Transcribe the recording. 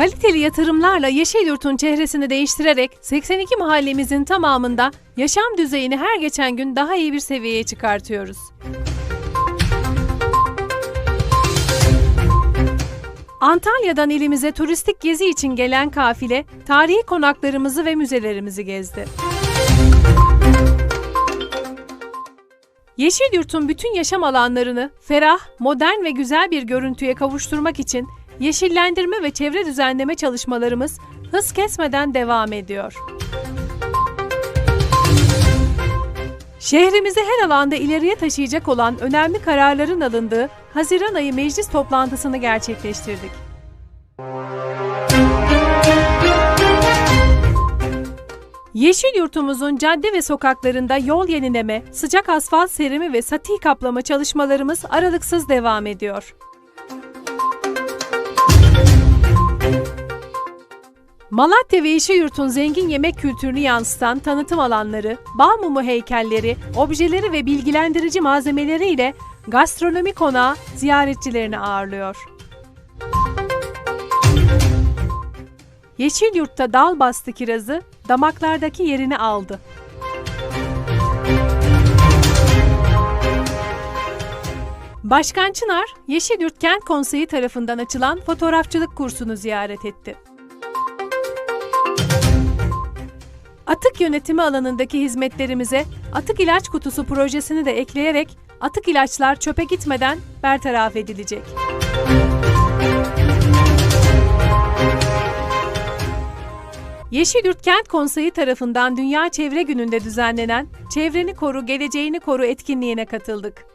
Kaliteli yatırımlarla Yeşilyurt'un çehresini değiştirerek 82 mahallemizin tamamında yaşam düzeyini her geçen gün daha iyi bir seviyeye çıkartıyoruz. Antalya'dan ilimize turistik gezi için gelen kafile, tarihi konaklarımızı ve müzelerimizi gezdi. Yeşilyurt'un bütün yaşam alanlarını ferah, modern ve güzel bir görüntüye kavuşturmak için yeşillendirme ve çevre düzenleme çalışmalarımız hız kesmeden devam ediyor. Şehrimizi her alanda ileriye taşıyacak olan önemli kararların alındığı Haziran ayı meclis toplantısını gerçekleştirdik. Yeşil yurtumuzun cadde ve sokaklarında yol yenileme, sıcak asfalt serimi ve sati kaplama çalışmalarımız aralıksız devam ediyor. Malatya ve Yeşilyurt'un zengin yemek kültürünü yansıtan tanıtım alanları, bal mumu heykelleri, objeleri ve bilgilendirici malzemeleriyle gastronomi konağı ziyaretçilerini ağırlıyor. Yeşilyurt'ta dal bastı kirazı damaklardaki yerini aldı. Başkan Çınar, Yeşilyurt Kent Konseyi tarafından açılan fotoğrafçılık kursunu ziyaret etti. Atık yönetimi alanındaki hizmetlerimize atık ilaç kutusu projesini de ekleyerek atık ilaçlar çöpe gitmeden bertaraf edilecek. Yeşilyurt Kent Konseyi tarafından Dünya Çevre Günü'nde düzenlenen Çevreni Koru, Geleceğini Koru etkinliğine katıldık.